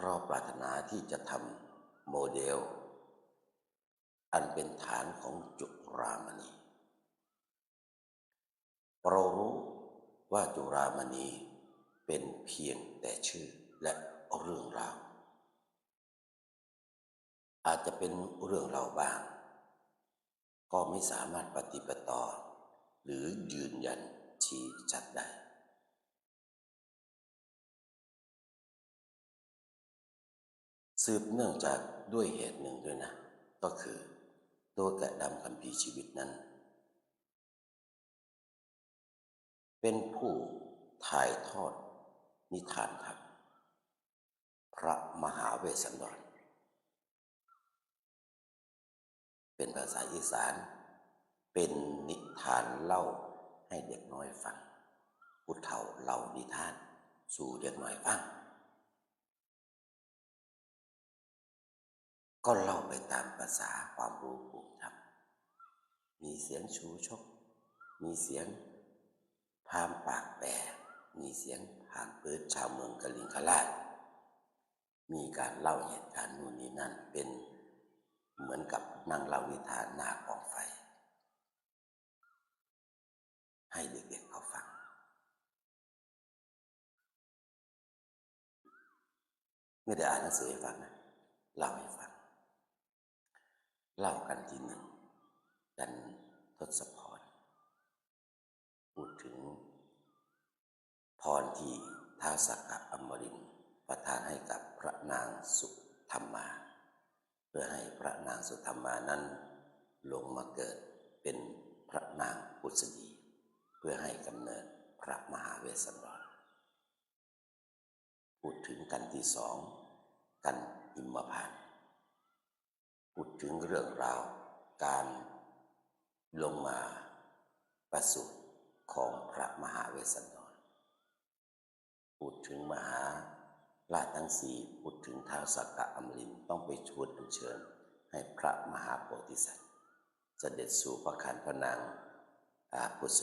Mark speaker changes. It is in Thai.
Speaker 1: เพราะปรารถนาที่จะทำโมเดล อันเป็นฐานของจุรามณีเรารู้ว่าจุรามณีเป็นเพียงแต่ชื่อและเรื่องราว อาจจะเป็นเรื่องเราวบ้าง ก็ไม่สามารถปฏิปต่อ หรือยืนยันชี้ชัดได้ สืบเนื่องจากด้วยเหตุหนึ่งด้วยนะ ก็คือ ตัวแกะดำคัมภีร์ชีวิตนั้น เป็นผู้ถ่ายทอดนิทานครับ พระมหาเวสสันดร เป็นภาษาอีสาน เป็นนิทานเล่าให้เด็กน้อยฟังผู้เฒ่าเล่านิทาน สู่เด็กน้อยฟัง ก็เล่าไปตามภาษาความรู้ภูมิธรรมมีเสียงชูชก มีเสียงพามปากแปรมีเสียงผ่านปืดชาวเมืองกะลิงคลาดมีการเล่าเหตุการณ์นู่นนี่นั่นเป็นเหมือนกับนั่งเล่านิทานหน้ากองไฟ ให้เด็กๆเขาฟัง ไม่ได้อ่านหนังสือให้ฟังนะเล่าให้ฟัง เล่ากันทีหนึ่งกันทศพรพูดถึง พรที่ท้าสักกะอมรินประทานให้กับพระนางสุธรรมา เพื่อให้พระนางสุธรรมานั้น ลงมาเกิดเป็นพระนางปุษดี เพื่อให้กำเนิดพระมหาเวสสันดรพูดถึงกันที่สอง กันอิมพาน์ ถึงเรื่องราว การลงมาประสูติของพระมหาเวสสันดรพูดถึงมหาราชทั้งสี่พูดถึงท้าวสักกะอมรินต้องไปชวนอัญเชิญให้พระมหาโพธิสัตว์เสด็จสู่พระคันพระนางอาภุส